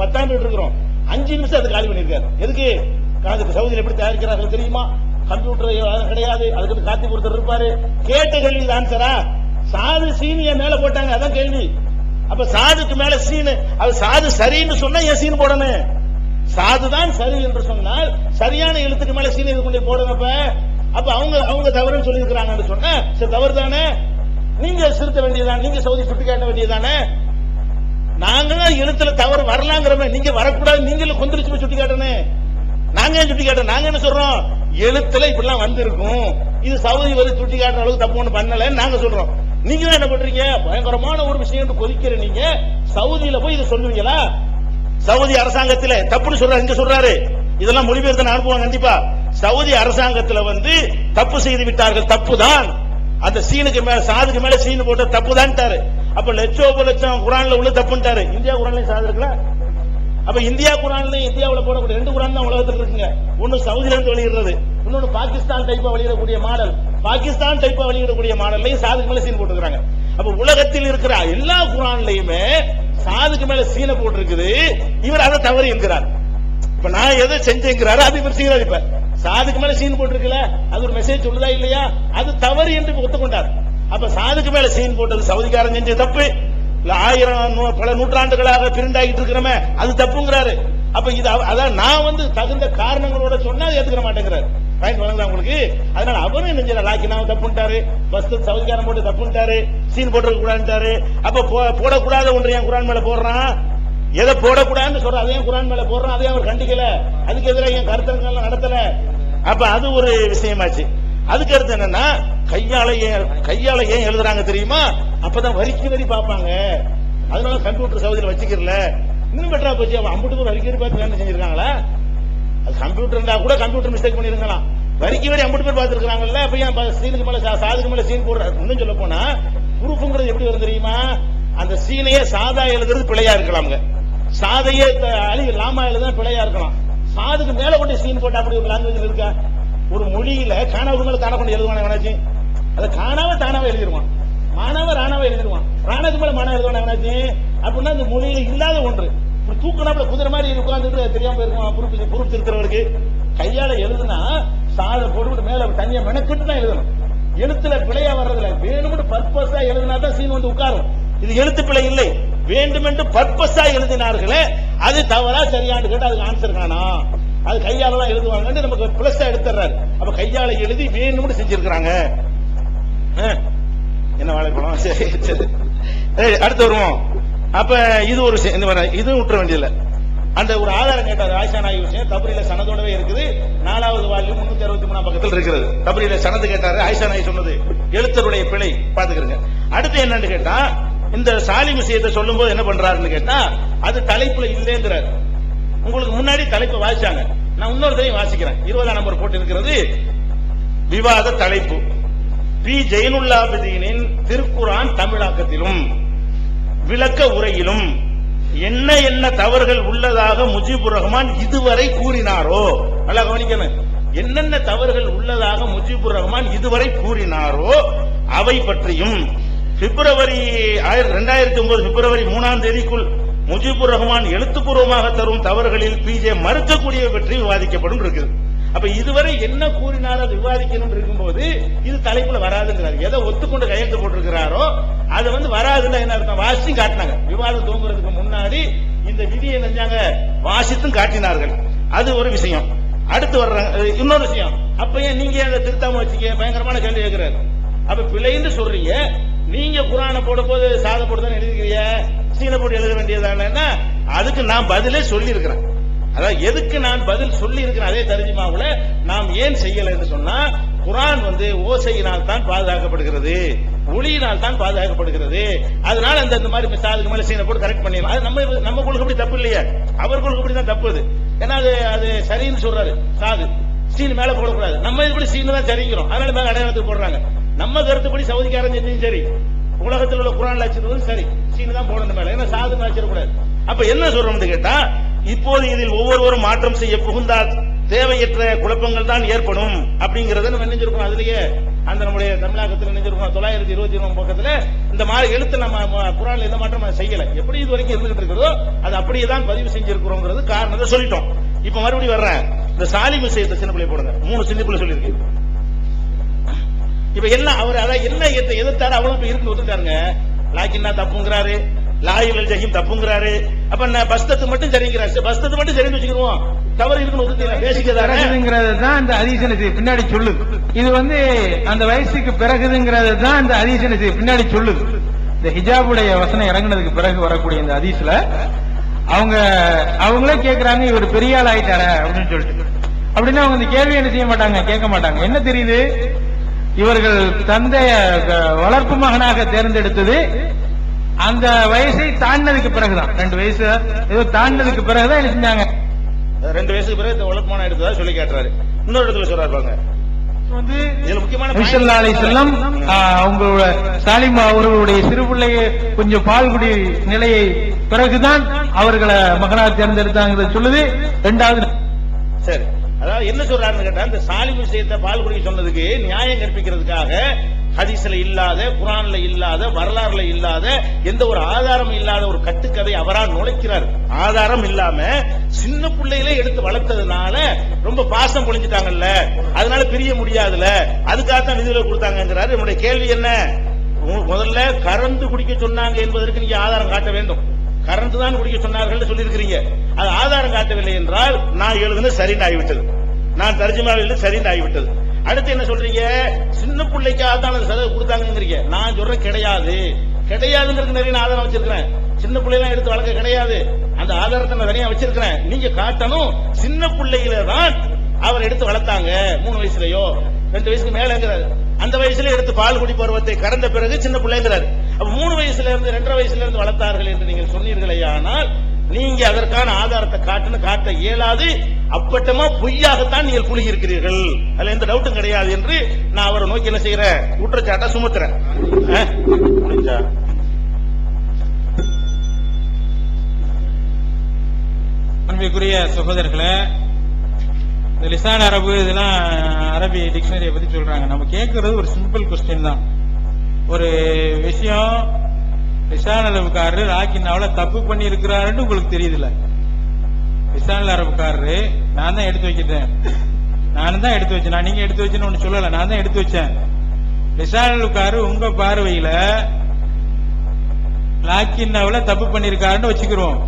பத்தாண்டு இருக்கிறோம் அஞ்சு நிமிஷம் அது காலி பண்ணிருக்காரு எதுக்கு? அதுக்கு சவுதியில் எப்படி தயாரிக்கிறார்கள் தெரியுமா? கம்ப்யூட்டர் கிடையாது. அதுக்கு காத்தி கொடுத்துட்டு இருப்பாரு. கேட்ட கேள்வி ஆன்சரா சாது சீனிய மேல போட்டாங்க. அதான் கேள்வி. அப்ப சாதுக்கு மேல சீனு அது சாது சரின்னு சொன்னா ஏன் சீன் போடணும்? சாதுதான் சரி என்று சொன்னால் சரியான எழுத்துக்கு மேல சீன் இது கொண்டு போடணும் அப்ப? அப்ப அவங்க அவங்க தவறுன்னு சொல்லியிருக்கிறாங்கன்னு சொன்னா சரி தவறு தானே நீங்க சிறுத்த வேண்டியதானே நீங்க சவுதி சுட்டி காட்ட வேண்டியதானே நாங்களும் எழுத்துல தவறு வரலாங்கிறமே நீங்க வரக்கூடாது. நீங்களும் கொந்தளிச்சு போய் சுட்டி காட்டணும் நாங்க ஏன் சுட்டி காட்ட நாங்க என்ன சொல்றோம்? எழுத்துல இப்படிலாம் வந்திருக்கும். இது சவுதி வந்து சுட்டி காட்டுற அளவுக்கு தப்பு ஒண்ணு பண்ணலன்னு நாங்க சொல்றோம். நீங்க தான் என்ன பண்றீங்க? பயங்கரமான ஒரு விஷயம் கொதிக்கிற நீங்க சவுதியில போய் இதை சொல்லுவீங்களா? சவுதி அரசாங்கத்துல தப்புன்னு சொல்றாரு இங்க சொல்றாரு. இதெல்லாம் மொழிபெயர்த்து அனுப்புவாங்க கண்டிப்பா. சவுதி அரசாங்கத்துல வந்து தப்பு செய்து விட்டார்கள் தப்பு தான் அந்த சீனுக்கு மேல சாதுக்கு மேல சீனு போட்ட தப்புதான்ட்டாரு. அப்ப லட்சோப லட்சம் குரான்ல உள்ள தப்புன்ட்டாரு. இந்தியா குரான்லயும் சாது அப்ப இந்தியா குரான்லயும் இந்தியாவில் போடக்கூடிய ரெண்டு குரான் தான் உலகத்துல இருக்குங்க. ஒன்னு சவுதியில இருந்து வெளியிடுறது இன்னொன்னு பாகிஸ்தான் டைப்பா வெளியிடக்கூடிய மாடல். பாகிஸ்தான் டைப்பா வெளியிடக்கூடிய மாடல்லையும் சாதுக்கு மேல சீன் போட்டுருக்காங்க அப்ப உலகத்தில் இருக்கிற எல்லா குரான்லயுமே சாதுக்கு மேல சீனை போட்டிருக்குது. இவர் அதை தவறு என்கிறார் இப்ப நான் எதை செஞ்சேங்கிறாரு அது இவர் செய்யறாரு சாதுக்கு மேல சீன் போட்டிருக்கல அது ஒரு மெசேஜ் சொல்லுதா இல்லையா? அது தவறு என்று ஒத்துக்கொண்டார். அப்ப சாதுக்கு மேல சீன் போட்டது சவுதிக்காரன் செஞ்ச தப்பு. இல்ல ஆயிரம் பல நூற்றாண்டுகளாக பிரிண்டாகிட்டு இருக்கிறமே அது தப்புங்கிறாரு. அப்ப இது அதான் நான் வந்து தகுந்த காரணங்களோட சொன்னா அதை ஏத்துக்கிற மாட்டேங்கிறாரு. பாயிண்ட் வழங்குதா உங்களுக்கு. அதனால அவரும் என்ன செய்யல லாக்கினாவை தப்புன்ட்டாரு. பஸ் சவுதிக்காரன் போட்டு தப்புன்ட்டாரு. சீன் போட்டுருக்க கூடாதுட்டாரு அப்ப போ- போடக்கூடாத ஒன்று என் குரான் மேல போடுறான். எதை போடக்கூடாதுன்னு சொல்ற அதையும் குரான் மேல போடுறான். அதையும் அவர் கண்டிக்கல. அதுக்கு எதிராக என் கருத்தரங்கள் நடத்தல. அப்ப அது ஒரு விஷயமாச்சு. அதுக்கு அடுத்து என்னன்னா கையால ஏன் கையால ஏன் எழுதுறாங்க தெரியுமா? அப்பதான் வரிக்கு வரி பார்ப்பாங்க. அதனால கம்ப்யூட்டர் சவுதியில வச்சுக்கிறல. இன்னும் பெட்டரா போச்சு. அவன் அம்புட்டு ஒரு வரிக்கு வரி பார்த்து வேலை செஞ்சிருக்காங்களா? அது கம்ப்யூட்டர் இருந்தா கூட கம்ப்யூட்டர் மிஸ்டேக் பண்ணிருக்கலாம். வரிக்கு வரி அம்புட்டு பேர் பார்த்துருக்காங்கல்ல அப்ப ஏன் சீனுக்கு மேல சா- சாதுக்கு மேல சீன் போடுற இன்னும் சொல்ல போனா ப்ரூஃப்ங்கிறது எப்படி வரும் தெரியுமா? அந்த சீனையே சாதா எழுதுறது பிழையா இருக்கலாம்ங்க சாதையே அழி லாமா எழுதுனா பிழையா இருக்கலாம். சாதுக்கு மேல கொண்டு சீன் போட்டா அப்படி ஒரு லாங்குவேஜ் இருக்கா? ஒரு மொழியில காணாவது மேல தான கொண்டு எழுதுவானே வேணாச்சு அதை காணாம தானாவே எழுதிருவான். மாணவ ராணாவை எழுதிருவான். ராணாக்கு மேல மாணவ எழுதுவான எவனாச்சு அப்படின்னா அந்த மொழியில இல்லாத ஒன்று. இப்படி தூக்குனாப்புல குதிரை மாதிரி உட்கார்ந்துட்டு தெரியாம போயிருக்கும் பொறுப்பு பொறுப்பு இருக்கிறவருக்கு. கையால எழுதுனா சாத போட்டு மேல தனியா மெனக்கிட்டு தான் எழுதணும். எழுத்துல பிழையா வர்றதுல வேணும்னு பர்பஸா எழுதினா தான் சீன் வந்து உட்காரும். இது எழுத்து பிழை இல்லை. வேண்டுமென்று பர்பஸா எழுதினார்களே அது தவறா சரியான்னு கேட்டு அதுக்கு ஆன்சர் காணும் அது கையால தான் எழுதுவாங்கன்னு நமக்கு பிளஸ் எடுத்துறாரு அப்ப கையால எழுதி வேணும்னு செஞ்சிருக்கிறாங்க. என்ன வாழைப்பழம்? சரி சரி. அடுத்து வருவோம். அப்ப இது ஒரு விஷயம். இந்த மாதிரி இதுவும் விட்டுற வேண்டியதில்லை. அந்த ஒரு ஆதாரம் கேட்டார் ஆயிஷா நாயகி விஷயம். தபரியில சனதோடவே இருக்குது. நாலாவது வால்யூம் முன்னூத்தி அறுபத்தி மூணாம் பக்கத்தில் இருக்கிறது. தபரியில சனது கேட்டாரு ஆயிஷா நாயகி சொன்னது எழுத்தருடைய பிழை. பாத்துக்கிறங்க அடுத்து என்னன்னு கேட்டா இந்த சாலி விஷயத்தை சொல்லும் போது என்ன பண்றாருன்னு கேட்டா அது தலைப்புல இல்லைங்கிறார். உங்களுக்கு முன்னாடி தலைப்பை வாசிச்சாங்க. நான் இன்னொரு தடவை வாசிக்கிறேன். இருபதாம் நம்பர் போட்டு இருக்கிறது விவாத தலைப்பு. பி. ஜெயினுல்லாபுதீனின் திருக்குரான் தமிழாக்கத்திலும் விளக்க உரையிலும் என்ன என்ன தவறுகள் உள்ளதாக முஜிபுர் ரஹ்மான் இதுவரை கூறினாரோ? நல்லா கவனிக்கணும். என்னென்ன தவறுகள் உள்ளதாக முஜிபுர் ரஹ்மான் இதுவரை கூறினாரோ அவை பற்றியும் பிப்ரவரி ரெண்டாயிரத்தி ஒன்பது பிப்ரவரி மூணாம் தேதிக்குள் முஜிபுர் ரஹ்மான் எழுத்துப்பூர்வமாக தரும் தவறுகளில் பிஜே மறுக்கக்கூடிய பற்றி விவாதிக்கப்படும் இருக்குது. அப்ப இதுவரை என்ன கூறினாரோ அது விவாதிக்கணும் இருக்கும்போது இது தலைப்புல வராதுங்கிறாரு. எதை ஒத்துக்கொண்டு கையெழுத்து போட்டிருக்கிறாரோ அது வந்து வராதுன்னா என்ன அர்த்தம்? வாசிச்சு காட்டினாங்க. விவாதம் தூங்குறதுக்கு முன்னாடி இந்த விதியை நெஞ்சாங்க வாசித்தும் காட்டினார்கள். அது ஒரு விஷயம். அடுத்து வர்றாங்க இன்னொரு விஷயம். அப்ப ஏன் நீங்க அதை திருத்தாம வச்சுக்க பயங்கரமான கேள்வி கேட்கிறாரு. அப்ப பிழைன்னு சொல்றீங்க. நீங்க குரானை போடும் போது சாத போட்டு சீன போட்டு எழுத வேண்டியதானேன்னா அதுக்கு நான் பதிலே சொல்லி இருக்கிறேன் அதாவது எதுக்கு நான் பதில் சொல்லி இருக்கிறேன் அதே தர்ஜிமாவுல? நாம் ஏன் செய்யல என்று சொன்னா குரான் வந்து ஓசையினால் தான் பாதுகாக்கப்படுகிறது ஒளியினால் தான் பாதுகாக்கப்படுகிறது. அதனால அந்த இந்த மாதிரி மிசாலுக்கு மேல சீனை போட்டு கரெக்ட் பண்ணிடலாம். அது நம்ம நம்ம கொள்கை அப்படி தப்பு இல்லையா. அவர் கொள்கை அப்படி தான் தப்பு அது. ஏன்னா அது அது சரின்னு சொல்றாரு. சாது. சீன் மேல போடக்கூடாது. நம்ம இதுபடி சீன் தான் சரிங்கிறோம் அதனால மேல அடையாளத்துக்கு போடுறாங்க. நம்ம கருத்துப்படி சவுதிக்காரன் செஞ்சும் சரி. உலகத்தில் உள்ள குரான் அச்சிருவதும் சரி. சீனு தான் போடணும் மேல. ஏன்னா சாது அச்சிடக்கூடாது அப்ப என்ன சொல்றோம்னு கேட்டா இப்போது இதில் ஒவ்வொருவரும் மாற்றம் செய்ய புகுந்தால் தேவையற்ற குழப்பங்கள் தான் ஏற்படும் அப்படிங்கறத நம்ம நினைஞ்சிருக்கோம் அதுலயே அந்த நம்முடைய தமிழகத்தில் நினைஞ்சிருக்கோம் தொள்ளாயிரத்தி இருபத்தி ஒன்பது பக்கத்துல இந்த மாதிரி எழுத்து நம்ம ம- குரான்ல எந்த மாற்றம் செய்யல. எப்படி இது வரைக்கும் இருந்துகிட்டு இருக்கிறதோ அது அப்படியே தான் பதிவு செஞ்சிருக்கிறோங்கிறது காரணத்தை சொல்லிட்டோம். இப்ப மறுபடியும் வர்றேன். இந்த சாலிம் விஷயத்தை சின்ன பிள்ளை போடுங்க. மூணு சின்ன பிள்ளை சொல்லியிருக்கேன். இப்ப எல்லாம் அவர் அதான் என்ன எதிர்த்து- எதிர்த்தாரு? அவ்வளவு இருந்து ஒத்துட்டாருங்க லாக்கின்னா தப்புங்கிறாரு. லாயில் ஜஹீம் தப்புங்கிறாரு. அப்ப நான் பஸ்தத்து மட்டும் சரிங்கிறாரு. பஸ்தத்து மட்டும் சரி வச்சுக்கிடுவோம். தவறு இருக்குன்னு ஒதுக்கல தான் இந்த அதிசனத்தை பின்னாடி சொல்லுது. இது வந்து அந்த வயசுக்கு பிறகுதுங்கிறது தான் இந்த அதிசனத்தை பின்னாடி சொல்லுது. இந்த ஹிஜாபுடைய வசனம் இறங்குனதுக்கு பிறகு வரக்கூடிய இந்த அதிசல அவங்க அவங்களே கேக்குறாங்க இவர் பெரிய ஆள் ஆயிட்டார அப்படின்னு சொல்லிட்டு. அப்படின்னா அவங்க இந்த கேள்வி என்ன செய்ய மாட்டாங்க? கேட்க மாட்டாங்க. என்ன தெரியுது? இவர்கள் தந்தைய வளர்ப்பு மகனாக தேர்ந்தெடுத்தது. அந்த வயசை தாண்டினதுக்கு பிறகுதான். ரெண்டு வயசு ஏதோ தாண்டினதுக்கு பிறகுதான் என்ன செஞ்சாங்க? ரெண்டு வயசுக்கு பிறகு இந்த உழப்பமான எடுத்ததா சொல்லி கேட்டுறாரு. இன்னொரு இடத்துல சொல்றாரு வந்து அலிசல்லம் அவங்களோட சாலிமா அவர்களுடைய சிறு பிள்ளையை கொஞ்சம் பால்குடி நிலையை பிறகுதான் அவர்களை மகனாக தேர்ந்தெடுத்தாங்கிறத சொல்லுது. ரெண்டாவது சரி. அதாவது என்ன சொல்றாருன்னு கேட்டா இந்த சாலிம் விஷயத்தை பால் குடிக்க சொன்னதுக்கு நியாயம் கற்பிக்கிறதுக்காக ஹதீஸ்ல இல்லாத குரான்ல இல்லாத வரலாறுல இல்லாத எந்த ஒரு ஆதாரம் இல்லாத ஒரு கட்டுக்கதை அவரா நுழைக்கிறார். ஆதாரம் இல்லாம சின்ன பிள்ளைகளே எடுத்து வளர்த்ததுனால ரொம்ப பாசம் பொழிஞ்சிட்டாங்கல்ல. அதனால பிரிய முடியாதுல அதுக்காகத்தான் விதிகளை கொடுத்தாங்கிறாரு என்னுடைய கேள்வி என்ன? மு- முதல்ல கறந்து குடிக்க சொன்னாங்க என்பதற்கு நீங்க ஆதாரம் காட்ட வேண்டும். கறந்து தான் குடிக்க சொன்னார்கள் சொல்லியிருக்கிறீங்க. அது ஆதாரம் காட்டவில்லை என்றால் நான் எழுதுன சரின்னு ஆகிவிட்டது நான் தர்ஜமாவில் எழுது சரின்னு ஆகிவிட்டது அடுத்து என்ன சொல்றீங்க? சின்ன பிள்ளைக்காக தான் அந்த சதவீதம் கொடுத்தாங்கிறீங்க நான் சொல்றேன் கிடையாது. கிடையாதுங்கிறது நிறைய நான் ஆதாரம் வச்சிருக்கிறேன். சின்ன பிள்ளைலாம் எடுத்து வளர்க்க கிடையாது. அந்த ஆதாரத்தை நான் தனியா வச்சிருக்கிறேன். நீங்க காட்டணும் சின்ன பிள்ளைகள தான் அவர் எடுத்து வளர்த்தாங்க. மூணு வயசுலயோ ரெண்டு வயசுக்கு மேலங்கிறாரு. அந்த வயசுல எடுத்து பால் குடி பருவத்தை கடந்த பிறகு சின்ன பிள்ளைங்கிறாரு. மூணு வயசுல இருந்து ரெண்டரை வயசுல இருந்து வளர்த்தார்கள் என்று நீங்கள் சொன்னீர்களே ஆனால் நீங்க அதற்கான ஆதாரத்தை காட்டுன்னு காட்ட இயலாது அப்பட்டமா பொய்யாகத்தான் நீங்கள் குழுகி இருக்கிறீர்கள் அதுல எந்த டவுட்டும் கிடையாது என்று நான் அவரை நோக்கி என்ன செய்யறேன்? குற்றச்சாட்டை சுமத்துறேன். முடிஞ்சா? அன்பிற்குரிய சகோதரர்களை இந்த லிசான் அரபு இதெல்லாம் அரபி டிக்ஷனரியை பத்தி சொல்றாங்க. நம்ம கேட்கறது ஒரு சிம்பிள் கொஸ்டின் தான். ஒரு விஷயம் லிசான் அளவுக்காரரு ராக்கினாவில தப்பு பண்ணி இருக்கிறாருன்னு உங்களுக்கு தெரியுதுல்ல. லிசான் அரபுக்காரரு நான் தான் எடுத்து வைக்கிறேன். நானும் தான் எடுத்து வச்சேன். நான் நீங்க எடுத்து வச்சேன்னு ஒன்று சொல்லல. நான் தான் எடுத்து வச்சேன். லிசான் அரபுக்காரரு உங்க பார்வையில லாக்கின்னாவில தப்பு பண்ணியிருக்காருன்னு வச்சுக்கிறோம்.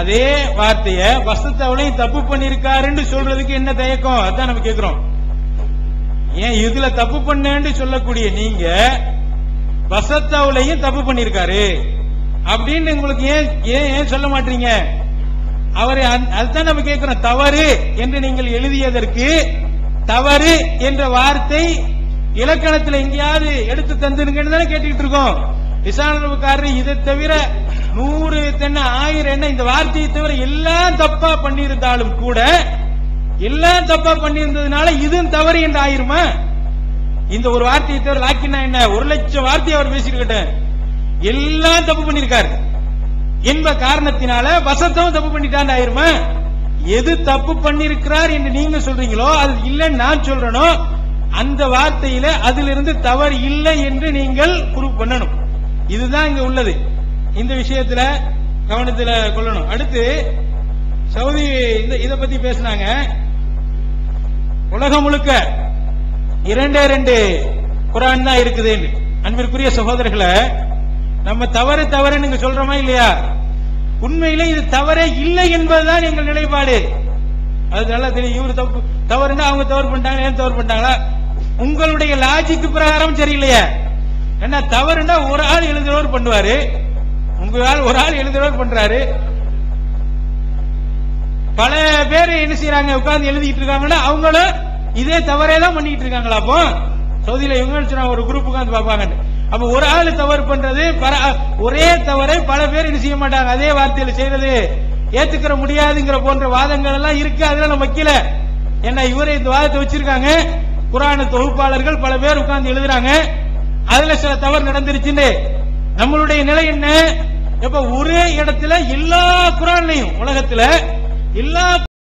அதே வார்த்தைய வசத்தவளையும் தப்பு பண்ணியிருக்காருன்னு சொல்றதுக்கு என்ன தயக்கம்? அதான் நம்ம கேட்கிறோம் ஏன் இதுல தப்பு பண்ணேன்னு சொல்லக்கூடிய நீங்க வசத்தாவிலையும் தப்பு பண்ணிருக்காரு. அப்படின்னு உங்களுக்கு ஏன் ஏன் ஏன் சொல்ல மாட்டீங்க? அவரை அதுதான் நம்ம கேட்கிறோம். தவறு என்று நீங்கள் எழுதியதற்கு தவறு என்ற வார்த்தை இலக்கணத்துல எங்கேயாவது எடுத்து தந்துருங்கன்னு தானே கேட்டுக்கிட்டு இருக்கோம். விசாரணைக்காரர் இதை தவிர நூறு தென்ன ஆயிரம் என்ன இந்த வார்த்தையை தவிர எல்லாம் தப்பா பண்ணியிருந்தாலும் கூட எல்லாம் தப்பா பண்ணியிருந்ததுனால இதுவும் தவறு என்று ஆயிருமா? இந்த ஒரு வார்த்தையை தவிர லாக்கினா என்ன? ஒரு லட்சம் வார்த்தையை அவர் பேசியிருக்கட்டும். எல்லாம் தப்பு பண்ணிருக்காரு என்ப காரணத்தினால வசத்தவும் தப்பு பண்ணிட்டான் ஆயிருமா? எது தப்பு பண்ணிருக்கிறார் என்று நீங்க சொல்றீங்களோ அது இல்லைன்னு நான் சொல்றனோ அந்த வார்த்தையில அதிலிருந்து தவறு இல்லை என்று நீங்கள் ப்ரூவ் பண்ணணும். இதுதான் இங்க உள்ளது. இந்த விஷயத்துல கவனத்துல கொள்ளணும். அடுத்து சவுதி இதை பத்தி பேசினாங்க. உலகம் முழுக்க இரண்டே ரெண்டு குரான் தான் இருக்குது அன்பிற்குரிய சகோதரர்களை நம்ம தவறு தவறு நீங்க சொல்றோமா இல்லையா? உண்மையில இது தவறே இல்லை என்பதுதான் எங்கள் நிலைப்பாடு. அது நல்லா தெரியும். இவரு தப்பு தவறுன்னா அவங்க தவறு பண்ணிட்டாங்க ஏன் தவறு பண்ணிட்டாங்களா? உங்களுடைய லாஜிக் பிரகாரம் சரியில்லையா. என்ன தவறுன்னா ஒரு ஆள் எழுதுறவர் பண்ணுவாரு. உங்களால் ஒரு ஆள் எழுதுறவர் பண்றாரு. பல பேர் என்ன செய்யறாங்க உட்கார்ந்து எழுதிட்டு இருக்காங்கன்னா அவங்களும் இதே தவறே தான் பண்ணிட்டு இருக்காங்களா அப்போ? சவுதியில இவங்க ஒரு குரூப் உட்காந்து பார்ப்பாங்க அப்ப ஒரு ஆள் தவறு பண்றது பல- ஒரே தவறை பல பேர் என்ன செய்ய மாட்டாங்க. அதே வார்த்தையில செய்யறது ஏத்துக்கிற முடியாதுங்கிற போன்ற வாதங்கள் எல்லாம் இருக்கு அதெல்லாம் நம்ம வைக்கல ஏன்னா இவரே இந்த வாதத்தை வச்சிருக்காங்க. புராண தொகுப்பாளர்கள் பல பேர் உட்கார்ந்து எழுதுறாங்க. அதுல சில தவறு நடந்துருச்சுன்னு. நம்மளுடைய நிலை என்ன? இப்ப ஒரே இடத்துல எல்லா குரான்லையும் உலகத்துல எல்லா